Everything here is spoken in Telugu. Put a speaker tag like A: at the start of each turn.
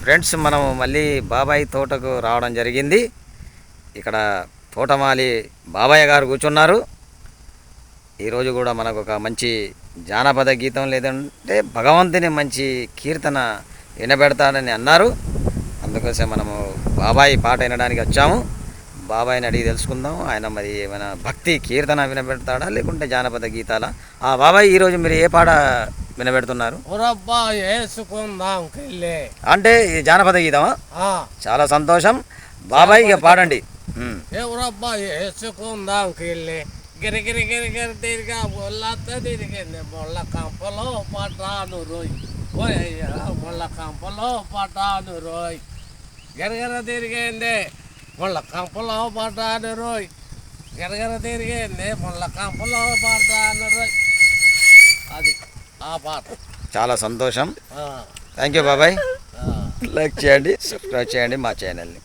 A: ఫ్రెండ్స్ మనం మళ్ళీ బాబాయ్ తోటకు రావడం జరిగింది. ఇక్కడ తోటమాలి బాబాయ్ గారు కూర్చున్నారు. ఈరోజు కూడా మనకు ఒక మంచి జానపద గీతం లేదంటే భగవంతుని మంచి కీర్తన వినబెడతాడని అన్నారు. అందుకోసం మనము బాబాయ్ పాట వినడానికి వచ్చాము. బాబాయ్ని అడిగి తెలుసుకుందాం. ఆయన మరి ఏమైనా భక్తి కీర్తన వినబెడతాడా లేకుంటే జానపద గీతాలా? ఆ బాబాయ్ ఈరోజు మీరు ఏ పాట వినబెడుతున్నారు. అంటే ఈ జానపద గీతమా? చాలా సంతోషం. బాబాయ్ ఇక పాడండి.
B: ఎవరబ్బా వేసుకుందాం కెళ్ళి. గిరిగిరి గిరిగిరి తిరిగా తిరిగింది బొల్ల కంపలో పటాను రోయ్. బొల్ల కంపలో పటాను రోయ్. గిరగిర తిరిగింది ముళ్ళ కంపలో పడ్డాను రోయ్. గిరగిర తిరిగింది ముళ్ళ కంపలో పడ్డాను రోయ్.
A: చాలా సంతోషం. థ్యాంక్ యూ బాబాయ్. లైక్ చేయండి సబ్స్క్రైబ్ చేయండి మా ఛానల్ని